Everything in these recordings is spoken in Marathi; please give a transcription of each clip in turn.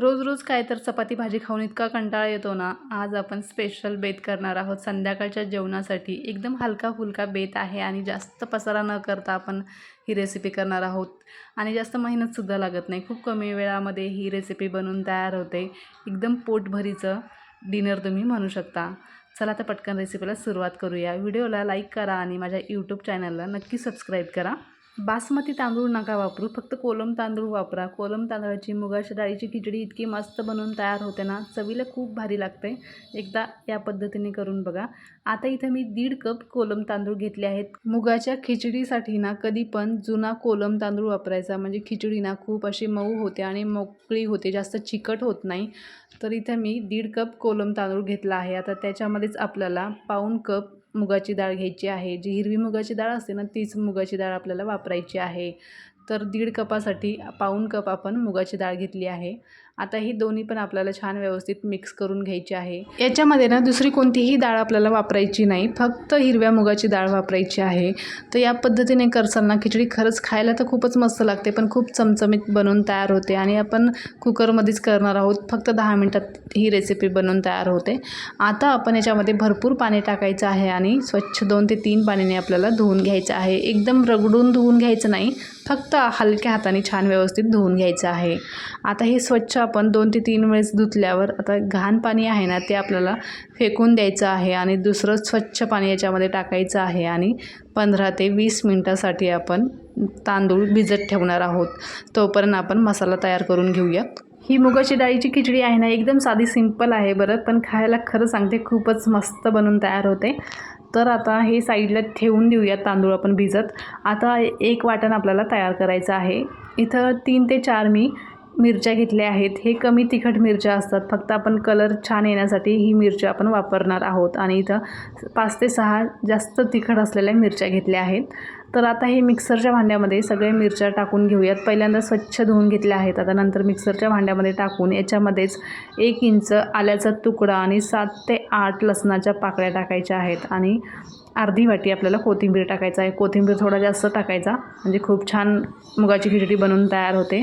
रोज रोज काय तर चपाती भाजी खाऊन इतका कंटाळा येतो ना. आज आपण स्पेशल बेत करणार आहोत. संध्याकाळच्या जेवणासाठी एकदम हलका फुलका बेत आहे आणि जास्त पसारा न करता आपण ही रेसिपी करणार आहोत. आणि जास्त मेहनतसुद्धा लागत नाही. खूप कमी वेळामध्ये ही रेसिपी बनवून तयार होते. एकदम पोटभरीचं डिनर तुम्ही म्हणू शकता. चला आता पटकन रेसिपीला सुरुवात करूया. व्हिडिओला लाईक करा आणि माझ्या यूट्यूब चॅनलला नक्की सबस्क्राईब करा. बासमती तांदूळ नका वापरू. फक्त कोलम तांदूळ वापरा. कोलम तांदळाची मुगाच्या डाळीची खिचडी इतकी मस्त बनवून तयार होते ना चवीला खूप भारी लागते. एकदा या पद्धतीने करून बघा. आता इथं मी दीड कप कोलम तांदूळ घेतले आहेत. मुगाच्या खिचडीसाठी ना कधी पण जुना कोलम तांदूळ वापरायचा. म्हणजे खिचडी ना खूप अशी मऊ होते आणि मोकळी होते. जास्त चिकट होत नाही. तर इथं मी दीड कप कोलम तांदूळ घेतला आहे. आता त्याच्यामध्येच आपल्याला पाऊण कप मुगाची डाळ घ्यायची आहे. जी हिरवी मुगाची डाळ असते ना तीच मुगाची डाळ आपल्याला वापरायची आहे. तर दीड कपासाठी पाऊण कप आपण मुगाची डाळ घेतली आहे. आता ही दोन्ही पण आपल्याला छान व्यवस्थित मिक्स करून घ्यायची आहे. याच्यामध्ये ना दुसरी कोणतीही डाळ आपल्याला वापरायची नाही फक्त हिरव्या मुगाची डाळ वापरायची आहे. तर या पद्धतीने करसाल ना खिचडी खरंच खायला तर खूपच मस्त लागते पण खूप चमचमीत बनवून तयार होते आणि आपण कुकरमध्येच करणार आहोत. फक्त दहा मिनटात ही रेसिपी बनवून तयार होते. आता आपण याच्यामध्ये भरपूर पाणी टाकायचं आहे आणि स्वच्छ दोन ते तीन पाण्याने आपल्याला धुवून घ्यायचं आहे. एकदम रगडून धुवून घ्यायचं नाही फक्त हलक्या हाताने छान व्यवस्थित धुवून घ्यायचं आहे. आता हे स्वच्छ आपण दोन ते तीन वेळेस धुतल्यावर आता घाण पाणी आहे ना ते आपल्याला फेकून द्यायचं आहे आणि दुसरं स्वच्छ पाणी याच्यामध्ये टाकायचं आहे आणि पंधरा ते वीस मिनटासाठी आपण तांदूळ भिजत ठेवणार आहोत. तोपर्यंत आपण मसाला तयार करून घेऊयात. ही मुगाची डाळीची खिचडी आहे ना एकदम साधी सिंपल आहे बरं पण खायला खरं सांगते खूपच मस्त बनून तयार होते. तर आता हे साईडला ठेवून देऊयात तांदूळ आपण भिजत. आता एक वाटण आपल्याला तयार करायचं आहे. इथं तीन ते चार मी मिरच्या घेतल्या आहेत. हे कमी तिखट मिरच्या असतात. फक्त आपण कलर छान येण्यासाठी ही मिरच्या आपण वापरणार आहोत. आणि इथं पाच ते सहा जास्त तिखट असलेल्या मिरच्या घेतल्या आहेत. तर आता हे मिक्सरच्या भांड्यामध्ये सगळे मिरच्या टाकून घेऊयात. पहिल्यांदा स्वच्छ धुवून घेतल्या आहेत. आता नंतर मिक्सरच्या भांड्यामध्ये टाकून याच्यामध्येच एक इंच आल्याचा तुकडा आणि सात ते आठ लसणाच्या पाकळ्या टाकायच्या आहेत. आणि अर्धी वाटी आपल्याला कोथिंबीर टाकायचं आहे. कोथिंबीर थोडा जास्त टाकायचा. म्हणजे खूप छान मुगाची खिचडी बनवून तयार होते.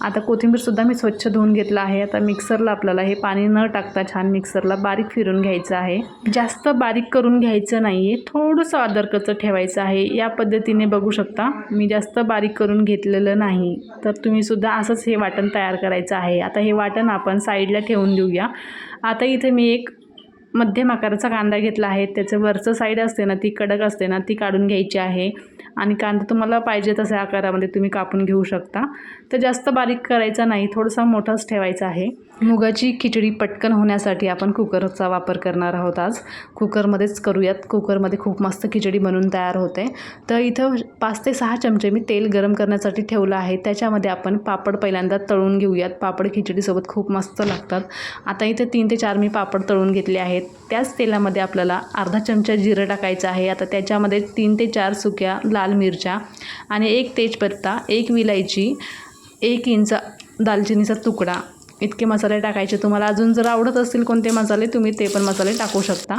आता कोथिंबीरसुद्धा मी स्वच्छ धुवून घेतलं आहे. आता मिक्सरला आपल्याला हे पाणी न टाकता छान मिक्सरला बारीक फिरून घ्यायचं आहे. जास्त बारीक करून घ्यायचं नाही आहे थोडंसं अदरकचं ठेवायचं आहे. या पद्धतीने बघू शकता. मी जास्त बारीक करून घेतलेलं नाही. तर तुम्हीसुद्धा असंच हे वाटण तयार करायचं आहे. आता हे वाटण आपण साईडला ठेवून देऊया. आता इथे मी एक मध्यम आकाराचा कांदा घेतला आहे. त्याचं वरचं साईड असते ना ती कडक असते ना ती काढून घ्यायची आहे. आणि कांदा तुम्हाला पाहिजे तशा आकारामध्ये तुम्ही कापून घेऊ शकता. तर जास्त बारीक करायचा नाही थोडासा मोठाच ठेवायचा आहे. मुगाची खिचडी पटकन होण्यासाठी आपण कुकरचा वापर करणार आहोत आज. कुकरमध्येच करूयात. कुकरमध्ये खूप मस्त खिचडी बनून तयार होते. तर इथं पाच ते सहा चमचे मी तेल गरम करण्यासाठी ठेवलं आहे. त्याच्यामध्ये आपण पापड पहिल्यांदा तळून घेऊयात. पापड खिचडीसोबत खूप मस्त लागतात. आता इथे तीन ते चार मी पापड तळून घेतले आहेत. त्याच तेलामध्ये आपल्याला अर्धा चमचा जिरं टाकायचं आहे. आता त्याच्यामध्ये तीन ते चार सुक्या लाल मिरच्या आणि एक तेजपत्ता एक विलायची एक इंच दालचिनीचा तुकडा इतके मसाले टाकायचे. तुम्हाला अजून जर आवडत असतील कोणते मसाले तुम्ही ते पण मसाले टाकू शकता.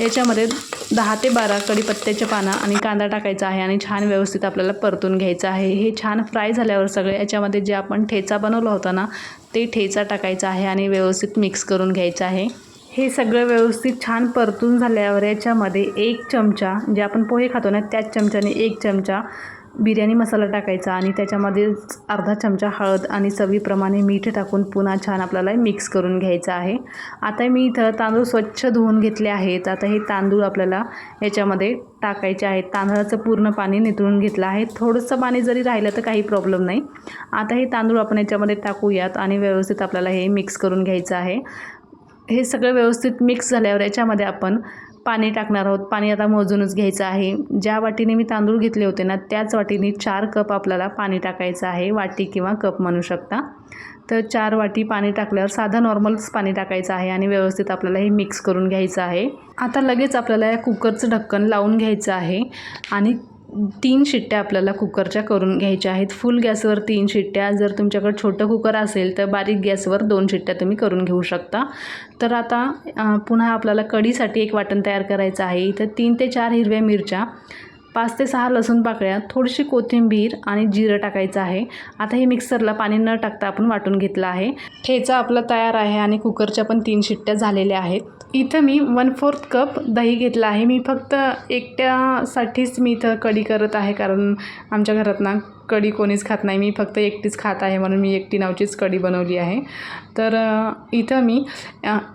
याच्यामध्ये दहा ते बारा कढीपत्त्याच्या पानं आणि कांदा टाकायचा आहे आणि छान व्यवस्थित आपल्याला परतून घ्यायचं आहे. हे छान फ्राय झाल्यावर सगळे याच्यामध्ये जे आपण ठेचा बनवला होता ना ते ठेचा टाकायचा आहे आणि व्यवस्थित मिक्स करून घ्यायचं आहे. हे सगळं व्यवस्थित छान परतून झाल्यावर याच्यामध्ये एक चमचा जे आपण पोहे खातो ना त्याच चमच्याने एक चमचा बिर्याणी मसाला टाकायचा आणि त्याच्यामध्येच अर्धा चमचा हळद आणि चवीप्रमाणे मीठ टाकून पुन्हा छान आपल्याला मिक्स करून घ्यायचं आहे. आता मी इथं तांदूळ स्वच्छ धुवून घेतले आहेत. आता हे तांदूळ आपल्याला याच्यामध्ये टाकायचे आहेत. तांदळाचं पूर्ण पाणी नितळून घेतलं आहे. थोडंसं पाणी जरी राहिलं तर काही प्रॉब्लेम नाही. आता हे तांदूळ आपण याच्यामध्ये टाकूयात आणि व्यवस्थित आपल्याला हे मिक्स करून घ्यायचं आहे. हे सगळं व्यवस्थित मिक्स झाल्यावर याच्यामध्ये आपण पाणी टाकणार आहोत. पाणी आता मोजूनच घ्यायचं आहे. ज्या वाटीने मी तांदूळ घेतले होते ना त्याच वाटीने चार कप आपल्याला पाणी टाकायचं आहे. वाटी किंवा कप म्हणू शकता. तर चार वाटी पाणी टाकल्यावर साधं नॉर्मलच पाणी टाकायचं आहे आणि व्यवस्थित आपल्याला हे मिक्स करून घ्यायचं आहे. आता लगेच आपल्याला या कुकरचं ढक्कन लावून घ्यायचं आहे. आणि तीन शिट्ट्या आपल्याला कुकरच्या करून घ्यायच्या आहेत. फुल गॅसवर तीन शिट्ट्या. जर तुमच्याकडे छोटं कुकर असेल तर बारीक गॅसवर दोन शिट्ट्या तुम्ही करून घेऊ शकता. तर आता पुन्हा आपल्याला कढीसाठी एक वाटण तयार करायचं आहे. इथं तीन ते चार हिरव्या मिरच्या पाच ते सहा लसूण पाकळ्या थोडीशी कोथिंबीर आणि जिरं टाकायचं आहे. आता हे मिक्सरला पाणी न टाकता आपण वाटून घेतलं आहे. ठेचा आपला तयार आहे आणि कुकरच्या पण तीन शिट्ट्या झालेल्या आहेत. इथं मी वन फोर्थ कप दही घेतला आहे. मी फक्त एकट्यासाठीच मी इथं कढी करत आहे कारण आमच्या घरात ना कढी कोणीच खात नाही. मी फक्त एकटीच खात आहे म्हणून मी एकटी नावचीच कढी बनवली आहे. तर इथं मी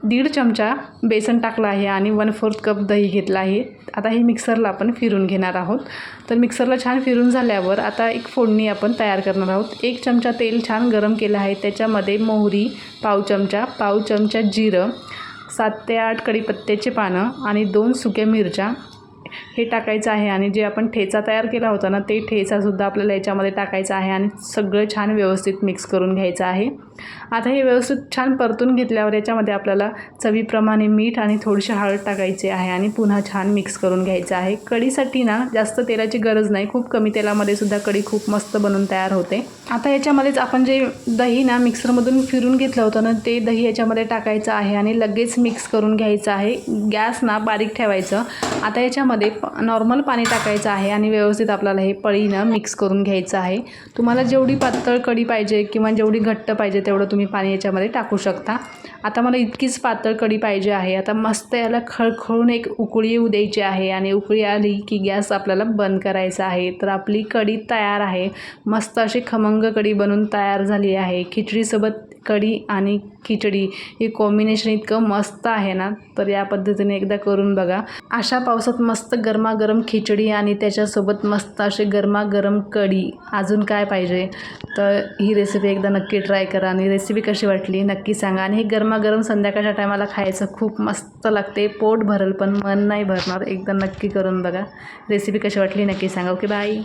दीड चमचा बेसन टाकलं आहे आणि वन फोर्थ कप दही घेतला आहे. आता हे मिक्सरला आपण फिरून घेणार आहोत. तर मिक्सरला छान फिरून झाल्यावर आता एक फोडणी आपण तयार करणार आहोत. एक चमचा तेल छान गरम केलं आहे. त्याच्यामध्ये मोहरी पाव चमचा पाव चमचा जिरं सात ते आठ कढीपत्त्याचे पानं आणि दोन सुक्या मिरच्या हे टाकायचं आहे आणि जे आपण ठेचा तयार केला होता ना ते ठेचासुद्धा आपल्याला याच्यामध्ये टाकायचं आहे आणि सगळं छान व्यवस्थित मिक्स करून घ्यायचं आहे. आता हे व्यवस्थित छान परतून घेतल्यावर याच्यामध्ये आपल्याला चवीप्रमाणे मीठ आणि थोडीशी हळद टाकायची आहे आणि पुन्हा छान मिक्स करून घ्यायचं आहे. कढीसाठी ना जास्त तेलाची गरज नाही. खूप कमी तेलामध्ये सुद्धा कढी खूप मस्त बनून तयार होते. आता याच्यामध्येच आपण जे दही ना मिक्सरमधून फिरून घेतलं होतं ना ते दही याच्यामध्ये टाकायचं आहे आणि लगेच मिक्स करून घ्यायचं आहे. गॅस ना बारीक ठेवायचं. आता याच्यामध्ये नॉर्मल पाणी टाकायचं आहे आणि व्यवस्थित आपल्याला हे पळीनं मिक्स करून घ्यायचं आहे. तुम्हाला जेवढी पातळ कढी पाहिजे किंवा जेवढी घट्ट पाहिजे तेवढं तुम्ही पाणी याच्यामध्ये टाकू शकता. आता मला इतकीच पातळ कढी पाहिजे आहे. आता मस्त याला खळखळून एक उकळी येऊ द्यायची आहे आणि उकळी आली की गॅस आपल्याला बंद करायचा आहे. तर आपली कढी तयार आहे. मस्त अशी खमंग कढी बनून तयार झाली आहे. खिचडीसोबत कढी आणि खिचडी हे कॉम्बिनेशन इतकं मस्त आहे ना तर या पद्धतीने एकदा करून बघा. अशा पावसात मस्त गरमागरम खिचडी आणि त्याच्यासोबत मस्त असे गरमागरम कढी अजून काय पाहिजे? तर ही रेसिपी एकदा नक्की ट्राय करा आणि रेसिपी कशी वाटली नक्की सांगा. आणि हे गरमागरम संध्याकाळच्या टायमाला खायचं खूप मस्त लागते. पोट भरल पण मन नाही भरणार. एकदा नक्की करून बघा. रेसिपी कशी वाटली नक्की सांगा. Okay bye